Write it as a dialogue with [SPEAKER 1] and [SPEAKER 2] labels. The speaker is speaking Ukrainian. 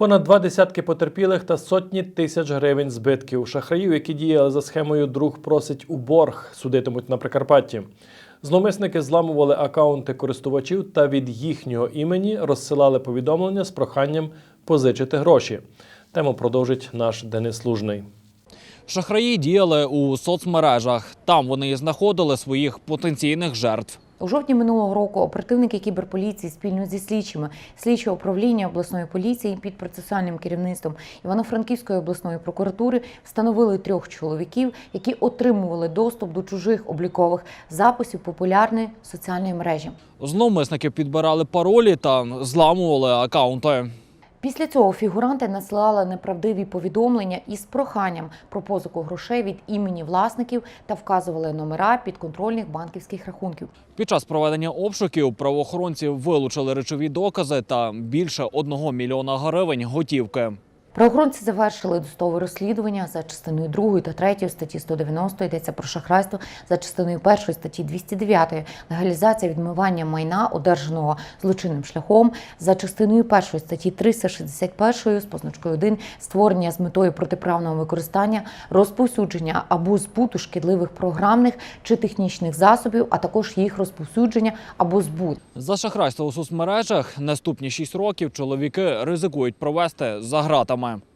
[SPEAKER 1] Понад два десятки потерпілих та сотні тисяч гривень збитків. Шахраїв, які діяли за схемою Друг просить у борг, судитимуть на Прикарпатті. Зловмисники зламували акаунти користувачів та від їхнього імені розсилали повідомлення з проханням позичити гроші. Тему продовжить наш Денис Лужний.
[SPEAKER 2] Шахраї діяли у соцмережах. Там вони знаходили своїх потенційних жертв.
[SPEAKER 3] У жовтні минулого року оперативники кіберполіції спільно зі слідчими слідчого управління обласної поліції під процесуальним керівництвом Івано-Франківської обласної прокуратури встановили трьох чоловіків, які отримували доступ до чужих облікових записів популярної соціальної мережі.
[SPEAKER 2] Зловмисники підбирали паролі та зламували акаунти.
[SPEAKER 3] Після цього фігуранти насилали неправдиві повідомлення із проханням про позику грошей від імені власників та вказували номера підконтрольних банківських рахунків.
[SPEAKER 2] Під час проведення обшуків правоохоронці вилучили речові докази та більше одного мільйона гривень готівки.
[SPEAKER 3] Правоохоронці завершили досудове розслідування за частиною 2 та 3 статті 190 йдеться про шахрайство за частиною 1 статті 209 легалізація відмивання майна, одержаного злочинним шляхом, за частиною 1 статті 361 з позначкою 1 створення з метою протиправного використання, розповсюдження або збуту шкідливих програмних чи технічних засобів, а також їх розповсюдження або збут.
[SPEAKER 2] За шахрайство у соцмережах наступні 6 років чоловіки ризикують провести за гратами ламаємо.